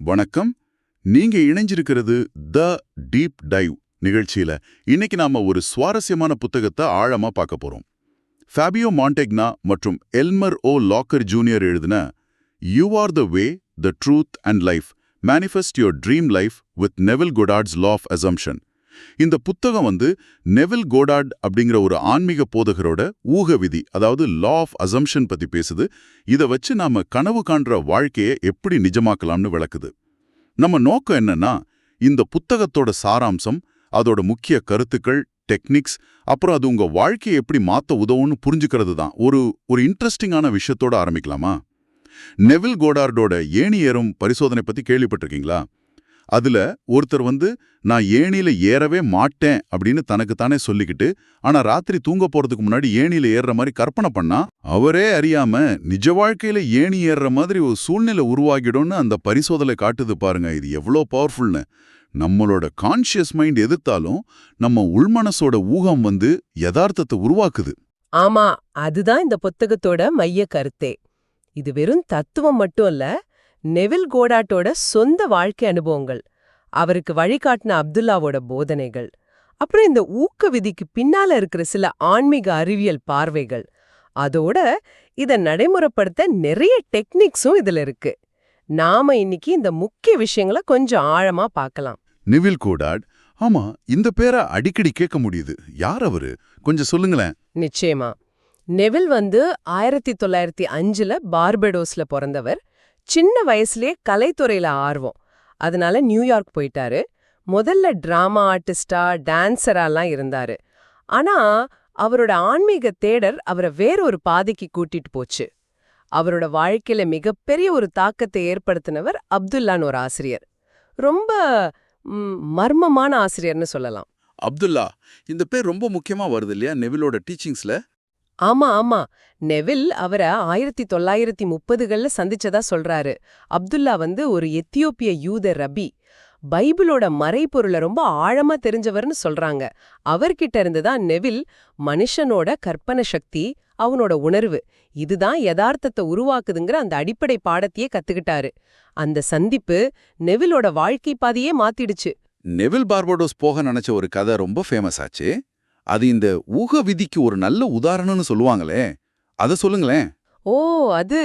வணக்கம். நீங்க இணைஞ்சிருக்கிறது the deep dive நிகழ்ச்சியில. இன்னைக்கு நாம ஒரு சுவாரஸ்யமான புத்தகத்தை ஆழமா பார்க்க போறோம். ஃபேபியோ மாண்டெக்னா மற்றும் எல்மர் ஓ லாக்கர் ஜூனியர் எழுதின you are the way the truth and life manifest your dream life with Neville Goddard's law of assumption இந்த புத்தகம் வந்து நெவில் கோடார்ட் அப்படிங்கிற ஒரு ஆன்மீக போதகரோட ஊக விதி அதாவது லா ஆஃப் அசம்ஷன் பத்தி பேசுது. இதை வச்சு நாம கனவு காண்ற வாழ்க்கையை எப்படி நிஜமாக்கலாம்னு விளக்குது. நம்ம நோக்கம் என்னன்னா இந்த புத்தகத்தோட சாராம்சம் அதோட முக்கிய கருத்துக்கள் டெக்னிக்ஸ் அப்புறம் அது உங்க வாழ்க்கையை எப்படி மாத்த உதவும்னு புரிஞ்சுக்கிறது தான். ஒரு ஒரு இன்ட்ரெஸ்டிங்கான விஷயத்தோட ஆரம்பிக்கலாமா? நெவில் கோடார்டோட ஏணி ஏறும் பரிசோதனை பத்தி கேள்விப்பட்டிருக்கீங்களா? அதுல ஒருத்தர் வந்து நான் ஏணியில ஏறவே மாட்டேன் அப்படின்னு தனக்குத்தானே சொல்லிக்கிட்டு ஆனா ராத்திரி தூங்க போறதுக்கு முன்னாடி ஏணியில ஏறுற மாதிரி கற்பனை பண்ணா அவரே அறியாம நிஜ வாழ்க்கையில ஏணி ஏறுற மாதிரி ஒரு சூழ்நிலை உருவாகிடும்னு அந்த பரிசோதனை காட்டுது பாருங்க. இது எவ்வளோ பவர்ஃபுல்னு நம்மளோட கான்ஷியஸ் மைண்ட் எதிர்த்தாலும் நம்ம உள்மனசோட ஊகம் வந்து யதார்த்தத்தை உருவாக்குது. ஆமா அதுதான் இந்த புத்தகத்தோட மைய கருத்தே. இது வெறும் தத்துவம் மட்டும் இல்லை நெவில் கோடாட்டோட சொந்த வாழ்க்கை அனுபவங்கள் அவருக்கு வழிகாட்டின அப்துல்லாவோட போதனைகள் அப்புறம் இந்த ஊக்க விதிக்கு பின்னால இருக்கிற சில ஆன்மீக அறிவியல் பார்வைகள் அதோட இத நடைமுறைப்படுத்த நிறைய டெக்னிக்ஸும் இதுல இருக்கு. நாம இன்னைக்கு இந்த முக்கிய விஷயங்களை கொஞ்சம் ஆழமா பார்க்கலாம். நிவில் கோடாட் ஆமா இந்த பேரை அடிக்கடி கேட்க முடியுது. யார் அவரு? கொஞ்சம் சொல்லுங்களேன். நிச்சயமா. நெவில் வந்து ஆயிரத்தி தொள்ளாயிரத்தி அஞ்சுல பார்படோஸ்ல பிறந்தவர். சின்ன வயசுலயே கலைத்துறையில ஆர்வம். அதனால நியூயார்க் போயிட்டாரு. முதல்ல டிராமா ஆர்டிஸ்டா டான்சராலாம் இருந்தாரு. ஆனா அவரோட ஆன்மீக தேடர் அவரை வேறொரு பாதைக்கு கூட்டிட்டு போச்சு. அவரோட வாழ்க்கையில மிகப்பெரிய ஒரு தாக்கத்தை ஏற்படுத்தினவர் அப்துல்லான்னு ஒரு ஆசிரியர். ரொம்ப மர்மமான ஆசிரியர்னு சொல்லலாம். அப்துல்லா இந்த பேர் ரொம்ப முக்கியமா வருது இல்லையா நெவிலோட டீச்சிங்ஸ்ல? ஆமா ஆமா. நெவில் அவரை ஆயிரத்தி தொள்ளாயிரத்தி முப்பதுகள்ல சந்திச்சதா சொல்றாரு. அப்துல்லா வந்து ஒரு எத்தியோப்பிய யூத ரபி. பைபிளோட மறைப்பொருளை ரொம்ப ஆழமா தெரிஞ்சவர்னு சொல்றாங்க. அவர்கிட்ட இருந்து தான் நெவில் மனுஷனோட கற்பனை சக்தி அவனோட உணர்வு. இதுதான் யதார்த்தத்தை உருவாக்குதுங்கிற அந்த அடிப்படை பாடத்தையே கத்துக்கிட்டாரு. அந்த சந்திப்பு நெவிலோட வாழ்க்கை பாதையே மாத்திடுச்சு. நெவில் பார்படோஸ் போக நினைச்ச ஒரு கதை ரொம்ப ஃபேமஸ் ஆச்சு. அது இந்த ஊக விதிக்கு ஒரு நல்ல உதாரணம்னு சொல்லுவாங்களே அத சொல்லுங்களேன். ஓ அது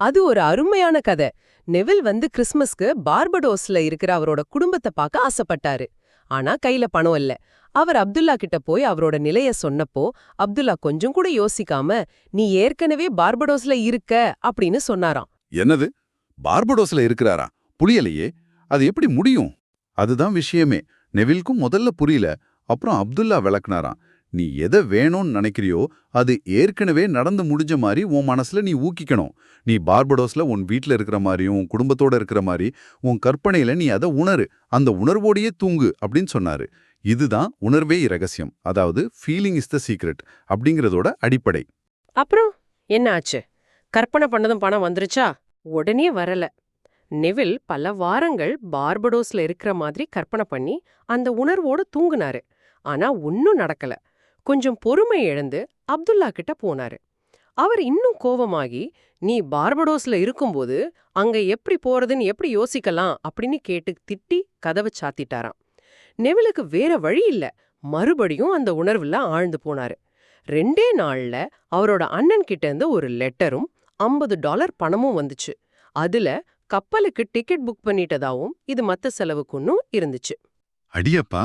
அது ஒரு அருமையான கதை. நெவில் வந்து கிறிஸ்மஸ்க்கு பார்படோஸ்ல இருக்கிற அவரோட குடும்பத்தை பார்க்க ஆசைப்பட்டாரு. ஆனா கையில பணம் இல்ல. அவர் அப்துல்லா கிட்ட போய் அவரோட நிலைய சொன்னப்போ அப்துல்லா கொஞ்சம் கூட யோசிக்காம நீ ஏற்கனவே பார்படோஸ்ல இருக்க அப்படின்னு சொன்னாராம். என்னது? பார்படோஸ்ல இருக்கிறாரா? புரியலையே. அது எப்படி முடியும்? அதுதான் விஷயமே. நெவில்க்கும் முதல்ல புரியல. அப்புறம் அப்துல்லா விளக்குனாராம் நீ எதை வேணும்னு நினைக்கிறியோ அது ஏற்கனவே நடந்து முடிஞ்ச மாதிரி உன் மனசுல நீ ஊக்கிக்கணும். நீ பார்படோஸ்ல உன் வீட்ல இருக்கிற மாதிரியும் உன் குடும்பத்தோட இருக்கிற மாதிரி உன் கற்பனையில நீ அதை உணரு. அந்த உணர்வோடையே தூங்கு அப்படின்னு சொன்னாரு. இதுதான் உணர்வே ரகசியம் அதாவது ஃபீலிங் இஸ் த சீக்ரெட் அப்படிங்கறதோட அடிப்படை. அப்புறம் என்ன ஆச்சு? கற்பனை பண்ணதும் பணம் வந்துருச்சா? உடனே வரல. நெவில் பல வாரங்கள் பார்படோஸ்ல இருக்கிற மாதிரி கற்பனை பண்ணி அந்த உணர்வோட தூங்குனாரு. ஆனா ஒன்னும் நடக்கல. கொஞ்சம் பொறுமை இழந்து அப்துல்லா கிட்ட போனாரு. அவர் இன்னும் கோவமாகி நீ பார்படோஸ்ல இருக்கும்போது அங்க எப்படி போறதுன்னு எப்படி யோசிக்கலாம்? அப்படின்னு கேட்டு திட்டி கதவை சாத்திட்டாராம். நெவிலுக்கு வேற வழி இல்ல. மறுபடியும் அந்த உணர்வுல ஆழ்ந்து போனாரு. ரெண்டே நாள்ல அவரோட அண்ணன் கிட்ட இருந்து ஒரு லெட்டரும் ஐம்பது டாலர் பணமும் வந்துச்சு. அதுல கப்பலுக்கு டிக்கெட் புக் பண்ணிட்டதாவும் இது மத்த செலவுக்குன்னும் இருந்துச்சு. அடியப்பா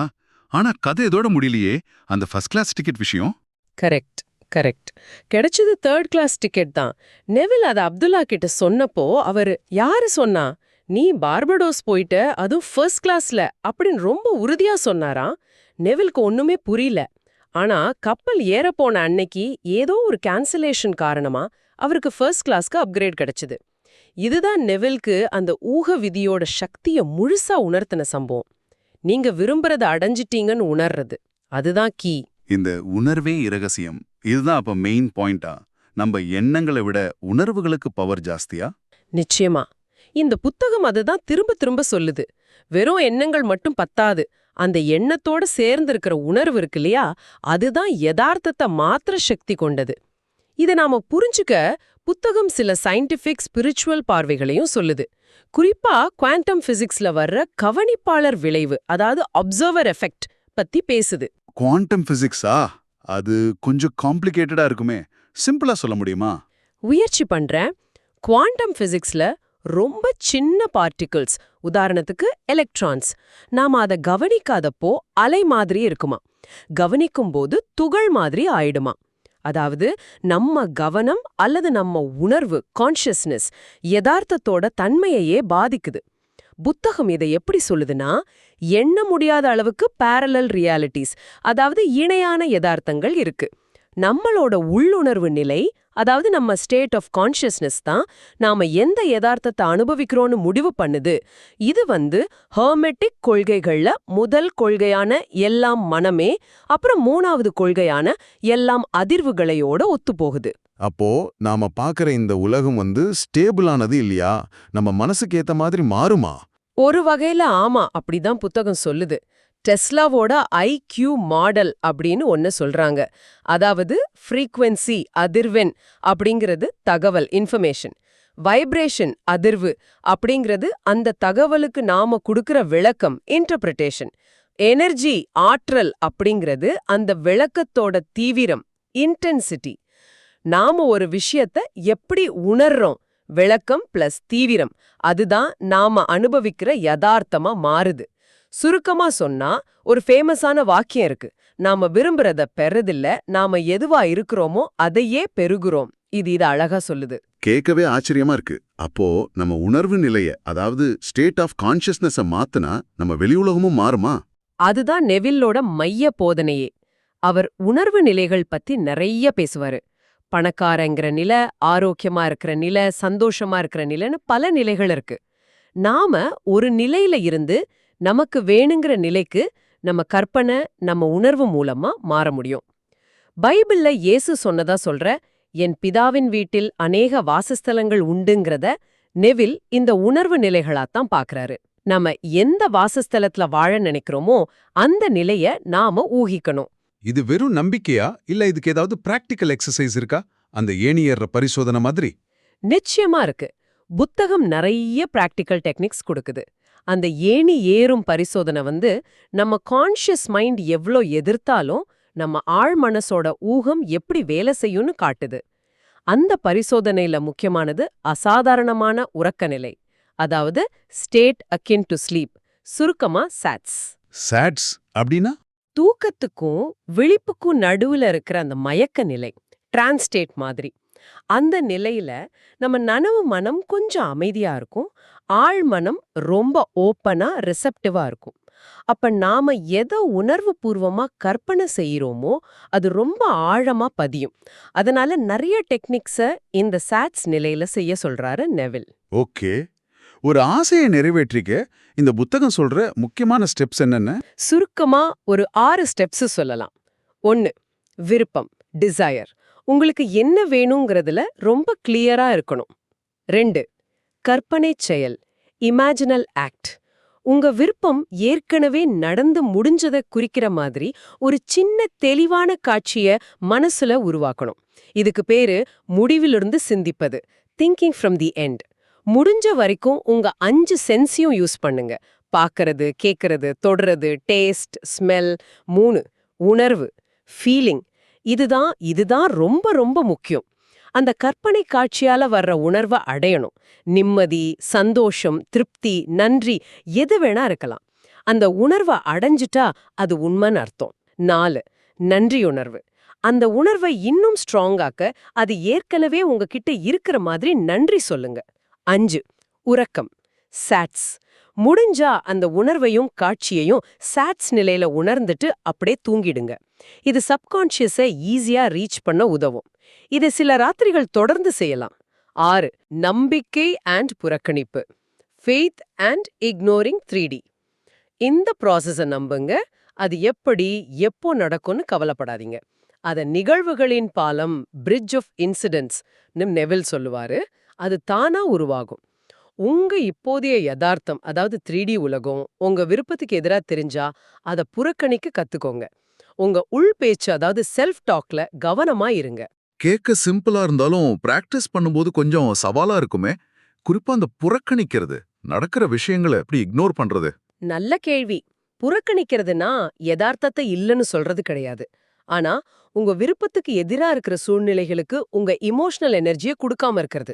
ஆனா கதை இதோட முடியலையே. அந்த ஃபர்ஸ்ட் கிளாஸ் டிக்கெட் விஷயம்? கரெக்ட் கரெக்ட் கிடைச்சது தேர்ட் கிளாஸ் டிக்கெட் தான். நெவில் அதை அப்துல்லா கிட்ட சொன்னப்போ அவர் யாரு சொன்னா? நீ பார்படோஸ் போயிட்ட அதுவும் ஃபர்ஸ்ட் கிளாஸ்ல அப்படின்னு ரொம்ப உறுதியா சொன்னாராம் நெவிலுக்கு ஒண்ணுமே புரியல. ஆனா கப்பல் ஏற போன அன்னைக்கு ஏதோ ஒரு கேன்சலேஷன் காரணமா அவருக்கு ஃபர்ஸ்ட் கிளாஸ்க்கு அப்கிரேட் கிடைச்சது. இதுதான் நெவில்க்கு அந்த ஊக விதியோட சக்திய முழுசா உணர்த்தின சம்பவம். நீங்க விரும்புறத அடைஞ்சிட்டீங்கன்னு உணர்றது. அதுதான் கீ. இந்த உணர்வே இரகசியம். இதுதான் அப்ப மெயின் பாயிண்டா நம்ம எண்ணங்களை விட உணர்வுகளுக்கு பவர் ஜாஸ்தியா? நிச்சயமா. இந்த புத்தகம் அதுதான் திரும்ப திரும்ப சொல்லுது. வெறும் எண்ணங்கள் மட்டும் பத்தாது. அந்த எண்ணத்தோட சேர்ந்து இருக்கிற உணர்வு இருக்கு இல்லையா? அதுதான் யதார்த்தத்தை மாத்திர சக்தி கொண்டது. இதை நாம புரிஞ்சுக்க புத்தகம் சில சயின்டிஃபிக் ஸ்பிரிச்சுவல் பார்வைகளையும் சொல்லுது. குறிப்பா குவாண்டம் பிசிக்ஸ்ல வர்ற கவனிப்பாளர் விளைவு அதாவது அப்சர்வர் எஃபெக்ட் பத்தி பேசுது. குவாண்டம் பிசிக்ஸா அது கொஞ்சம் காம்ப்ளிகேட்டடா இருக்குமே. சிம்பிளா சொல்ல முடியுமா? முயற்சி பண்றேன். குவாண்டம் பிசிக்ஸ்ல ரொம்ப சின்ன பார்ட்டிகிள்ஸ் உதாரணத்துக்கு எலக்ட்ரான்ஸ் நாம அதை கவனிக்காதப்போ அலை மாதிரி இருக்குமா. கவனிக்கும் போது துகள் மாதிரி ஆயிடுமா. அதாவது நம்ம கவனம் அல்லது நம்ம உணர்வு கான்ஷியஸ்னஸ் யதார்த்தத்தோட தன்மையையே பாதிக்குது. புத்தகம் இதை எப்படி சொல்லுதுன்னா எண்ண முடியாத அளவுக்கு பேரலல் ரியாலிட்டிஸ் அதாவது இணையான யதார்த்தங்கள் இருக்கு. நம்மளோட உள்ளுணர்வு நிலை அதாவது நம்ம ஸ்டேட் ஆஃப் கான்ஷியஸ்னஸ் தான் நாம எந்த யதார்த்தத்தை அனுபவிக்கிறோம்னு முடிவு பண்ணுது. இது வந்து ஹெர்மெட்டிக் கொள்கைகள்ல முதல் கொள்கையான எல்லாம் மனமே அப்புறம் மூணாவது கொள்கையான எல்லாம் அதிர்வுகளையோட ஒத்துப்போகுது. அப்போ நாம பாக்குற இந்த உலகம் வந்து ஸ்டேபிளானது இல்லையா? நம்ம மனசுக்கு ஏத்த மாதிரி மாறுமா? ஒரு வகையில ஆமா அப்படிதான் புத்தகம் சொல்லுது. டெஸ்லாவோட ஐக்யூ மாடல் அப்படின்னு ஒன்று சொல்றாங்க. அதாவது ஃப்ரீக்குவென்சி அதிர்வெண் அப்படிங்கிறது தகவல் இன்ஃபர்மேஷன். வைப்ரேஷன் அதிர்வு அப்படிங்கிறது அந்த தகவலுக்கு நாம கொடுக்கிற விளக்கம் இன்டர்பிரிட்டேஷன். எனர்ஜி ஆற்றல் அப்படிங்கிறது அந்த விளக்கத்தோட தீவிரம் இன்டென்சிட்டி. நாம ஒரு விஷயத்த எப்படி உணர்றோம்? விளக்கம் பிளஸ் தீவிரம். அதுதான் நாம அனுபவிக்கிற யதார்த்தமா மாறுது. சுருக்கமா சொன்னா ஒரு ஃபேமஸான வாக்கியம் இருக்கு. நாம விரும்புறத பெறதில்ல நாம எதுவா இருக்கிறோமோ அதையே பெறுகிறோம். இது இது அழகா சொல்லுது. கேட்கவே ஆச்சரியமா இருக்கு. அப்போ நம்ம உணர்வு நிலைய அதாவது ஸ்டேட் ஆஃப் கான்ஷியஸ்னஸ மாத்துனா நம்ம வெளி உலகமும் மாறுமா? அதுதான் நெவில்லோட மைய போதனையே. அவர் உணர்வு நிலைகள் பத்தி நிறைய பேசுவாரு. பணக்காரங்கிற நிலை ஆரோக்கியமா இருக்கிற நிலை சந்தோஷமா இருக்கிற நிலைன்னு பல நிலைகள் இருக்கு. நாம ஒரு நிலையில இருந்து நமக்கு வேணுங்கிற நிலைக்கு நம்ம கற்பனை நம்ம உணர்வு மூலமா மாற முடியும். பைபிள்ல இயேசு சொன்னதா சொல்ற என் பிதாவின் வீட்டில் அநேக வாசஸ்தலங்கள் உண்டுங்கிறத நெவில் இந்த உணர்வு நிலைகளாத்தான் பாக்குறாரு. நம்ம எந்த வாசஸ்தலத்துல வாழ நினைக்கிறோமோ அந்த நிலைய நாம ஊகிக்கணும். இது வெறும் நம்பிக்கையா? இல்ல இதுக்கு ஏதாவது பிராக்டிக்கல் எக்ஸசைஸ் இருக்கா? அந்த ஏணி ஏறுற பரிசோதனை மாதிரி? நிச்சயமா இருக்கு. புத்தகம் நிறைய பிராக்டிக்கல் டெக்னிக்ஸ் கொடுக்குது. அந்த ஏணி ஏறும் பரிசோதனை வந்து நம்ம கான்ஷியஸ் மைண்ட் எவ்ளோ எதிர்த்தாலும் நம்ம ஆழ் மனசோட ஊகம் எப்படி வேலை செய்யும்னு காட்டுது. அந்த பரிசோதனையில முக்கியமானது அசாதாரணமான உறக்க நிலை அதாவது ஸ்டேட் அக்கின் டு ஸ்லீப் சுருக்கமா சாட்ஸ் சாட்ஸ் அப்படின்னா? தூக்கத்துக்கும் விழிப்புக்கும் நடுவுல இருக்கிற அந்த மயக்க நிலை டிரான்ஸ்டேட் மாதிரி. அந்த நிலையில நம்ம நனவு மனம் கொஞ்சம் அமைதியா இருக்கும். ஆழ் மனம் ரொம்ப ஓப்பனா ரிசப்டிவா இருக்கும். அப்ப நாம எதை உணர்வு பூர்வமா கற்பனை செய்யறோமோ அது ரொம்ப ஆழமா பதியும். அதனால நிறைய டெக்னிக்ஸ இந்த சாட்ஸ் நிலையில செய்ய சொல்றாரு நெவில் ஓகே. ஒரு ஆசையை நிறைவேற்றிக்க இந்த புத்தகம் சொல்ற முக்கியமான ஸ்டெப்ஸ் என்னென்ன? சுருக்கமா ஒரு ஆறு ஸ்டெப்ஸ் சொல்லலாம். ஒன்னு விருப்பம் டிசையர் உங்களுக்கு என்ன வேணுங்கிறதுல ரொம்ப கிளியரா இருக்கணும். ரெண்டு கற்பனை செயல் இமேஜினல் ஆக்ட் உங்க விருப்பம் ஏற்கனவே நடந்து முடிஞ்சதை குறிக்கிற மாதிரி ஒரு சின்ன தெளிவான காட்சிய மனசுல உருவாக்கணும். இதுக்கு பேரு முடிவிலிருந்து சிந்திப்பது திங்கிங் ஃப்ரம் தி எண்ட் முடிஞ்ச வரைக்கும் உங்க அஞ்சு சென்ஸையும் யூஸ் பண்ணுங்க. பார்க்கறது கேட்கறது தொடுறது டேஸ்ட் ஸ்மெல் மூணு உணர்வு ஃபீலிங் இதுதான் இதுதான் ரொம்ப ரொம்ப முக்கியம். அந்த கற்பனை காட்சியால வர்ற உணர்வை அடையணும். நிம்மதி சந்தோஷம் திருப்தி நன்றி எது வேணா இருக்கலாம். அந்த உணர்வை அடைஞ்சிட்டா அது உண்மைன்னு அர்த்தம். நாலு நன்றி உணர்வு. அந்த உணர்வை இன்னும் ஸ்ட்ராங்காக்க அது ஏற்கனவே உங்ககிட்ட இருக்கிற மாதிரி நன்றி சொல்லுங்க. அஞ்சு உறக்கம். சாட்ஸ் முடிஞ்சா அந்த உணர்வையும் காட்சியையும் சாட்ஸ் நிலையில உணர்ந்துட்டு அப்படியே தூங்கிடுங்க. இது சப்கான்ஷியஸை ஈஸியா ரீச் பண்ண உதவும். இதை சில ராத்திரிகள் தொடர்ந்து செய்யலாம். ஆறு நம்பிக்கை அண்ட் புறக்கணிப்பு. Faith and ignoring three D இந்த ப்ராசஸை நம்புங்க. அது எப்படி எப்போ நடக்கும்னு கவலைப்படாதீங்க. அத நிகழ்வுகளின் பாலம் பிரிட்ஜ் ஆஃப் இன்சிடென்ட்ஸ் நெவில் சொல்லுவாரு. அது தானா உருவாகும். உங்க இப்போதைய யதார்த்தம் அதாவது த்ரீ டி உலகம் உங்க விருப்பத்துக்கு எதிரா தெரிஞ்சா அத புறக்கணிக்க கத்துக்கோங்க. உங்க உள் பேச்சு அதாவது செல்ஃப் டாக்ல கவனமா இருங்க. கேட்க சிம்பிளா இருந்தாலும் பிராக்டிஸ் பண்ணும்போது கொஞ்சம் சவாலா இருக்குமே. குறிப்பா அந்த புறக்கணிக்கிறது நடக்கிற விஷயங்களை எப்படி இக்னோர் பண்றது? நல்ல கேள்வி. புறக்கணிக்கிறதுனா யதார்த்தத்தை இல்லைன்னு சொல்றது கிடையாது. ஆனா உங்க விருப்பத்துக்கு எதிரா இருக்கிற சூழ்நிலைகளுக்கு உங்க இமோஷனல் எனர்ஜியை கொடுக்காம இருக்கிறது.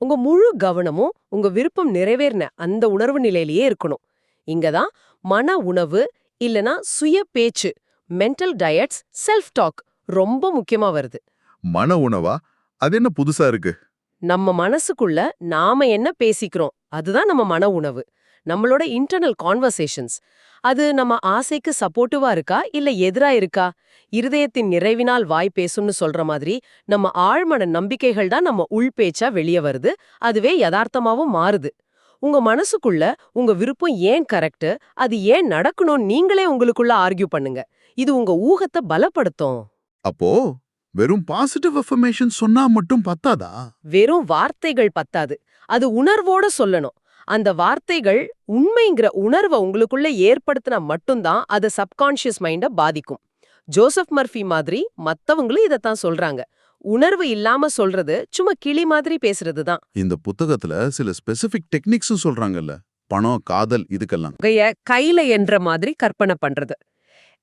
உங்க முழு கவனமும் உங்க விருப்பம் நிறைவேறின அந்த உணர்வு நிலையிலேயே இருக்கணும். இங்கதான் மன உணவு இல்லனா சுய பேச்சு மென்டல் டயட்ஸ் செல்ஃப் டாக் ரொம்ப முக்கியமா வருது. மன உணவா? அது என்ன புதுசா இருக்கு? நம்ம மனசுக்குள்ள நாம என்ன பேசிக்கிறோம்? அதுதான் நம்ம மன உணவு. நம்மளோட இன்டர்னல் கான்வர்சேஷன்ஸ் அது நம்ம ஆசைக்கு சப்போர்ட்டிவா இருக்கா? இல்ல எதிரா இருக்கா? இருதயத்தின் நிறைவினால் வாய் பேசும்னு சொல்ற மாதிரி நம்ம ஆழ்மன நம்பிக்கைகள் தான் நம்ம உள் பேச்சா வெளியே வருது. அதுவே யதார்த்தமாவும் மாறுது. உங்க மனசுக்குள்ள உங்க விருப்பம் ஏன் கரெக்ட் அது ஏன் நடக்கணும் நீங்களே உங்களுக்குள்ள ஆர்கியூ பண்ணுங்க. இது உங்க ஊகத்தை பலப்படுத்தும். அப்போ வெறும் பாசிட்டிவ் அஃபர்மேஷன் சொன்னா மட்டும் பத்தாதா? வெறும் வார்த்தைகள் பத்தாது. அது உணர்வோட சொல்லணும். அந்த வார்த்தைகள் உண்மைங்கிற உணர்வை உங்களுக்குள்ள ஏற்படுத்தினா மட்டும்தான் அது சப்கான்ஷியஸ் மைண்ட பாதிக்கும். ஜோசப் மர்ஃபி மாதிரி மத்தவங்களும் இதைத்தான் சொல்றாங்க. உணர்வு இல்லாம சொல்றது சும்மா கிளி மாதிரி பேசுறது தான் இந்த புத்தகத்துல சில ஸ்பெசிபிக் டெக்னிக்ஸும் சொல்றாங்கல்ல. பணம் காதல் இதுக்கெல்லாம். கையில என்ற மாதிரி கற்பனை பண்றது.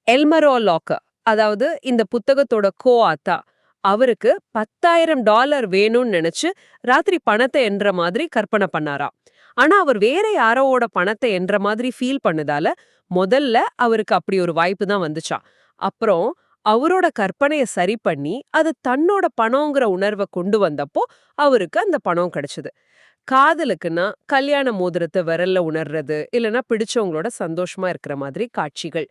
எல்மரோ லாக்கர் அதாவது இந்த புத்தகத்தோட கோ ஆத்தா அவருக்கு பத்தாயிரம் டாலர் வேணும்னு நினைச்சு ராத்திரி பணத்தை என்ற மாதிரி கற்பனை பண்ணாராம். ஆனா அவர் வேற யாரோட பணத்தை என்ற மாதிரி ஃபீல் பண்ணதால முதல்ல அவருக்கு அப்படி ஒரு வாய்ப்பு தான் வந்துச்சாம். அப்புறம் அவரோட கற்பனைய சரி பண்ணி அது தன்னோட பணங்கிற உணர்வை கொண்டு வந்தப்போ அவருக்கு அந்த பணம் கிடைச்சது. காதலுக்குன்னா கல்யாண மோதிரத்தை விரல்ல உணர்றது இல்லனா பிடிச்சவங்களோட சந்தோஷமா இருக்கிற மாதிரி காட்சிகள்.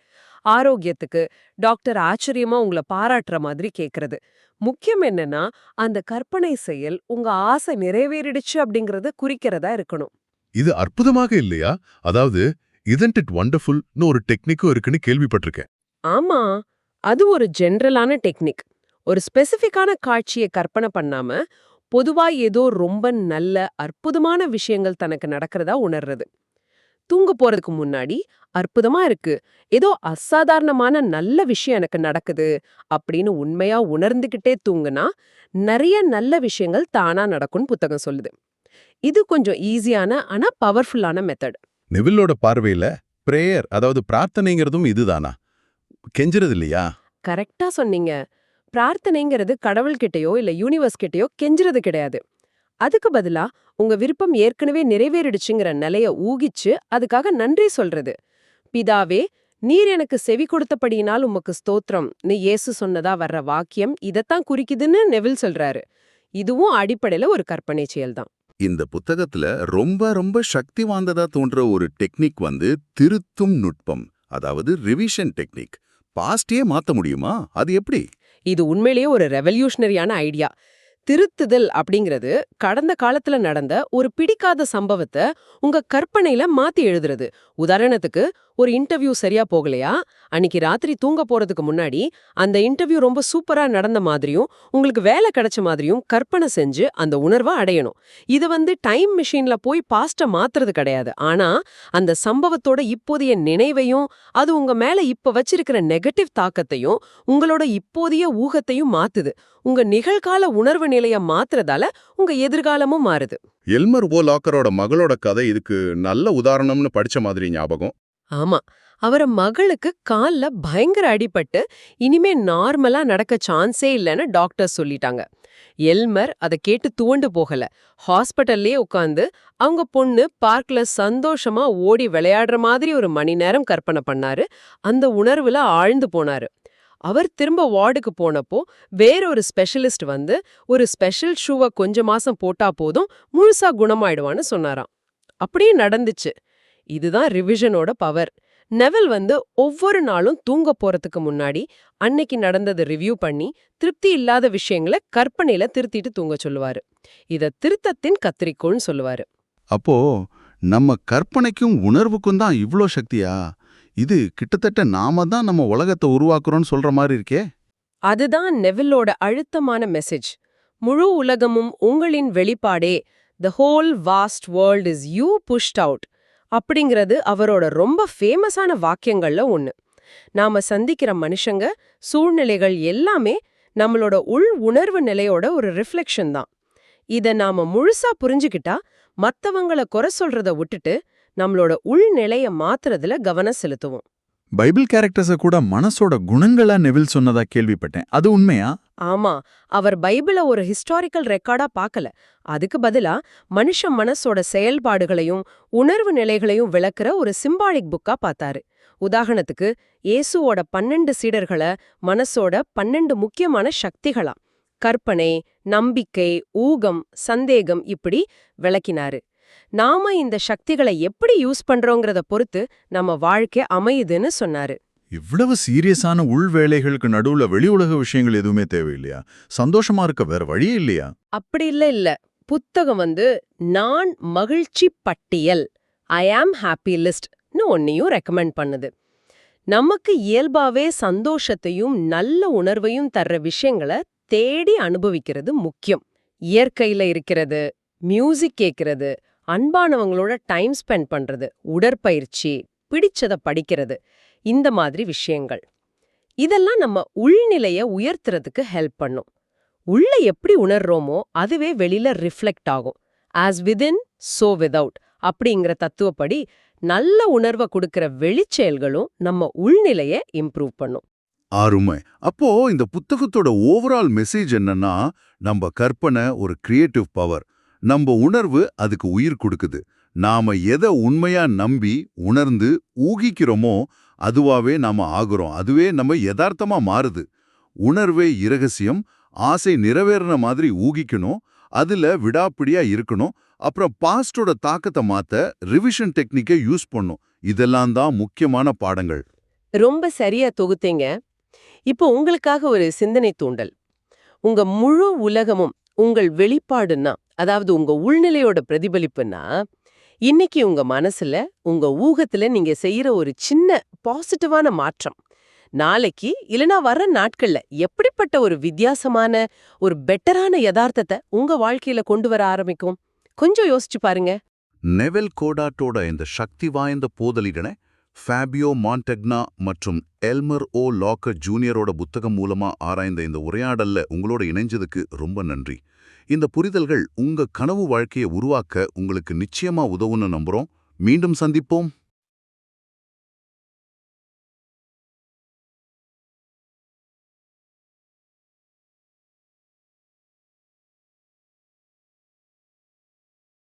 ஆரோக்கியத்துக்கு டாக்டர் ஆச்சரியமா உங்களை பாராட்டுற மாதிரி கேக்குறது. முக்கியம் என்னன்னா அந்த கற்பனை செயல் உங்க ஆசை நிறைவேறிடுச்சு அப்படிங்கறத குறிக்கிறதா இருக்கணும். இது அற்புதமாக இல்லையா? அதாவது இதன்ட் இட் வண்டர்ஃபுல்னு ஒரு டெக்னிக்கும் இருக்குன்னு கேள்விப்பட்டிருக்கேன். ஆமா. அது ஒரு ஜெனரலான டெக்னிக். ஒரு ஸ்பெசிஃபிக்கான காட்சியை கற்பனை பண்ணாம பொதுவா ஏதோ ரொம்ப நல்ல அற்புதமான விஷயங்கள் தனக்கு நடக்கிறதா உணர்றது. தூங்க போறதுக்கு முன்னாடி அற்புதமா இருக்கு. ஏதோ அசாதாரணமான நல்ல விஷயம் எனக்கு நடக்குது அப்படின்னு உண்மையா உணர்ந்துகிட்டே தூங்குனா நிறைய நல்ல விஷயங்கள் தானா நடக்கும்னு புத்தகம் சொல்லுது. இது கொஞ்சம் ஈஸியான ஆனா பவர்ஃபுல்லான மெத்தட். நெவில்லோட பார்வையில பிரேயர் அதாவது பிரார்த்தனைங்கிறதும் இதுதானா கெஞ்சுறது இல்லையா? கரெக்டா சொன்னீங்க. பிரார்த்தனைங்கிறது கடவுள்கிட்டயோ இல்ல யூனிவர்ஸ் கிட்டயோ கெஞ்சுறது கிடையாது. அதுக்கு பதிலா உங்க விருப்பம் ஏற்கனவே நிறைவேறிடுச்சுங்கிற நிலைய ஊகிச்சு அதுக்காக நன்றி சொல்றது. பிதாவே நீர் எனக்கு செவி கொடுத்தபடியினால் உமக்கு ஸ்தோத்திரம். நீ இயேசு சொன்னதா வர்ற வாக்கியம் இதத்தான் குறிக்குதுன்னு நெவில் சொல்றாரு. இதுவும் அடிப்படையில ஒரு கற்பனை செயல்தான். இந்த புத்தகத்துல ரொம்ப ரொம்ப சக்தி வாய்ந்ததா தோன்ற ஒரு டெக்னிக் வந்து திருத்தும் நுட்பம் அதாவது ரிவிஷன் டெக்னிக். பாஸ்டே மாத்த முடியுமா? அது எப்படி? இது உண்மையிலேயே ஒரு ரெவல்யூஷனரியான ஐடியா திருத்துதல் அப்படிங்கிறது கடந்த காலத்துல நடந்த ஒரு பிடிக்காத சம்பவத்தை உங்க கற்பனையில மாத்தி எழுதுறது. உதாரணத்துக்கு ஒரு இன்டர்வியூ சரியா போகலையா? அன்னைக்கு ராத்திரி தூங்க போறதுக்கு முன்னாடி அந்த இன்டர்வியூ ரொம்ப சூப்பரா நடந்த மாதிரியும் உங்களுக்கு வேலை கிடைச்ச மாதிரியும் கற்பனை செஞ்சு அந்த உணர்வை அடையணும். இது வந்து டைம் மிஷின்ல போய் பாஸ்ட மாத்துறது கிடையாது. ஆனா அந்த சம்பவத்தோட இப்போதைய நினைவையும் அது உங்க மேல இப்ப வச்சிருக்கிற நெகட்டிவ் தாக்கத்தையும் உங்களோட இப்போதைய ஊகத்தையும் மாத்துது. உங்க நிகழ்கால உணர்வு நிலைய மாத்துறதால உங்க எதிர்காலமும் மாறுது. எல்மர் ஓ லாக்கரோட மகளோட கதை இதுக்கு நல்ல உதாரணம்னு படிச்ச மாதிரி ஞாபகம். ஆமா. அவர மகளுக்கு கால்ல பயங்கர அடிபட்டு இனிமே நார்மலா நடக்க சான்ஸே இல்லைன்னு டாக்டர் சொல்லிட்டாங்க. எல்மர் அதை கேட்டு துவண்டு போகல. ஹாஸ்பிட்டல்லே உட்காந்து அவங்க பொண்ணு பார்க்ல சந்தோஷமா ஓடி விளையாடுற மாதிரி ஒரு மணி நேரம் கற்பனை பண்ணாரு. அந்த உணர்வுல ஆழ்ந்து போனாரு. அவர் திரும்ப வார்டுக்கு போனப்போ வேற ஒரு ஸ்பெஷலிஸ்ட் வந்து ஒரு ஸ்பெஷல் ஷூவை கொஞ்ச மாசம் போட்டா போதும் முழுசா குணமாயிடுவான்னு சொன்னாராம். அப்படியே நடந்துச்சு. இதுதான் ரிவிஷனோட பவர். நெவல் வந்து ஒவ்வொரு நாளும் தூங்க போறதுக்கு முன்னாடி அன்னைக்கு நடந்ததை ரிவ்யூ பண்ணி திருப்தி இல்லாத விஷயங்களை கற்பனையில திருத்திட்டு தூங்க சொல்லுவாரு. இத திருத்தத்தின் கத்திரிக்கோள்னு சொல்லுவாரு. அப்போ நம்ம கற்பனைக்கும் உணர்வுக்கும் தான் இவ்ளோ சக்தியா? இது கிட்டத்தட்ட நாம தான் நம்ம உலகத்தை உருவாக்குறோம்னு சொல்ற மாதிரி இருக்கே. அதுதான் நெவில்லோட அழுத்தமான மெசேஜ் முழு உலகமும் உங்களின் வெளிப்பாடே the whole vast world is you pushed out அப்படிங்கிறது அவரோட ரொம்ப ஃபேமஸான வாக்கியங்கள்ல ஒன்று நாம சந்திக்கிற மனுஷங்க சூழ்நிலைகள் எல்லாமே நம்மளோட உள் உணர்வு நிலையோட ஒரு ரிஃப்ளெக்ஷன் தான். இத நாம முழுசா புரிஞ்சுக்கிட்டா மத்தவங்கள குறை சொல்றத விட்டுட்டு நம்மளோட உள்நிலைய மாத்துறதுல கவனம் செலுத்துவோம். பைபிள் கேரக்டர்ஸ கூட மனசோட குணங்களா நெவில் சொன்னதா கேள்விப்பட்டேன். அது உண்மையா? ஆமா அவர் பைபிள ஒரு ஹிஸ்டாரிக்கல் ரெக்கார்டா பார்க்கல. அதுக்கு பதிலா மனுஷ மனசோட செயல்பாடுகளையும் உணர்வு நிலைகளையும் விளக்குற ஒரு சிம்பாலிக் புக்கா பார்த்தாரு. உதாரணத்துக்கு இயேசுவோட பன்னெண்டு சீடர்களை மனசோட பன்னெண்டு முக்கியமான சக்திகளா கற்பனை நம்பிக்கை ஊகம் சந்தேகம் இப்படி விளக்கினாரு. நாம இந்த சக்திகளை எப்படி யூஸ் பண்றோங்கிறத பொறுத்து நம்ம வாழ்க்கை அமையுதுன்னு சொன்னாரு. இவ்வளவு சீரியஸான உள் வேலைகளுக்கு நடுவுல வெளி உலக விஷயங்கள் எதுவுமே தேவையில்லையா? சந்தோஷமா இருக்க வேற வழியே இல்லையா? அப்படி இல்ல இல்ல. புத்தகம் வந்து நான் மகிழ்ச்சி பட்டியல் ஐ ஆம் ஹாப்பி லிஸ்ட்னு ஒன்னையும் ரெக்கமெண்ட் பண்ணுது. நமக்கு இயல்பாவே சந்தோஷத்தையும் நல்ல உணர்வையும் தர்ற விஷயங்களை தேடி அனுபவிக்கிறது முக்கியம். இயற்கையில இருக்கிறது மியூசிக் கேட்கறது அன்பானவங்களோட டைம் ஸ்பெண்ட் பண்றது உடற்பயிற்சி பிடிச்சத படிக்கிறது இந்த மாதிரி விஷயங்கள். இதெல்லாம் நம்ம உள்நிலைய உயர்த்துறதுக்கு ஹெல்ப் பண்ணும். உள்ள எப்படி உணர்றோமோ அதுவே வெளியில ரிஃப்ளெக்ட் ஆகும். ஆஸ் விதின் சோ விதவுட் அப்படிங்கிற தத்துவப்படி நல்ல உணர்வை கொடுக்கிற வெளிச்செயல்களும் நம்ம உள்நிலைய இம்ப்ரூவ் பண்ணும். அருமை. அப்போ இந்த புத்தகத்தோட ஓவரால் மெசேஜ் என்னன்னா நம்ம கற்பனை ஒரு கிரியேட்டிவ் பவர் நம்ம உணர்வு அதுக்கு உயிர் கொடுக்குது. நாம எதை உண்மையா நம்பி உணர்ந்து ஊகிக்கிறோமோ அதுவாவே நாம ஆகுறோம். அதுவே நம்ம யதார்த்தமா மாறுது. உணர்வே இரகசியம் ஆசை நிறைவேறின மாதிரி ஊகிக்கணும் அதுல விடாப்பிடியா இருக்கணும் அப்புறம் பாஸ்டோட தாக்கத்தை மாத்த ரிவிஷன் டெக்னிக்கை யூஸ் பண்ணும் இதெல்லாம் தான் முக்கியமான பாடங்கள். ரொம்ப சரியா தொகுத்தீங்க. இப்போ உங்களுக்காக ஒரு சிந்தனை தூண்டல். உங்க முழு உலகமும் உங்கள் வெளிப்பாடுன்னா அதாவது உங்க உள்நிலையோட பிரதிபலிப்புன்னா இன்னைக்கு உங்க மனசுல உங்க ஊகத்துல நீங்க செய்யற ஒரு சின்ன பாசிட்டிவான மாற்றம். நாளைக்கு இல்லனா வர்ற நாட்கள்ல எப்படிப்பட்ட ஒரு வித்தியாசமான ஒரு பெட்டரான யதார்த்தத்தை உங்க வாழ்க்கையில கொண்டு வர ஆரம்பிக்கும்? கொஞ்சம் யோசிச்சு பாருங்க. நெவெல் கோடாட்டோட இந்த சக்தி வாய்ந்த போதலிடனை ஃபேபியோ மான்டெக்னா மற்றும் எல்மர் ஓ லாக்கர் ஜூனியரோட புத்தகம் மூலமா ஆராய்ந்த இந்த உரையாடல்ல உங்களோட இணைஞ்சதுக்கு ரொம்ப நன்றி. இந்த புரிதல்கள் உங்க கனவு வாழ்க்கையை உருவாக்க உங்களுக்கு நிச்சயமா உதவுன்னு நம்புறோம். மீண்டும் சந்திப்போம்.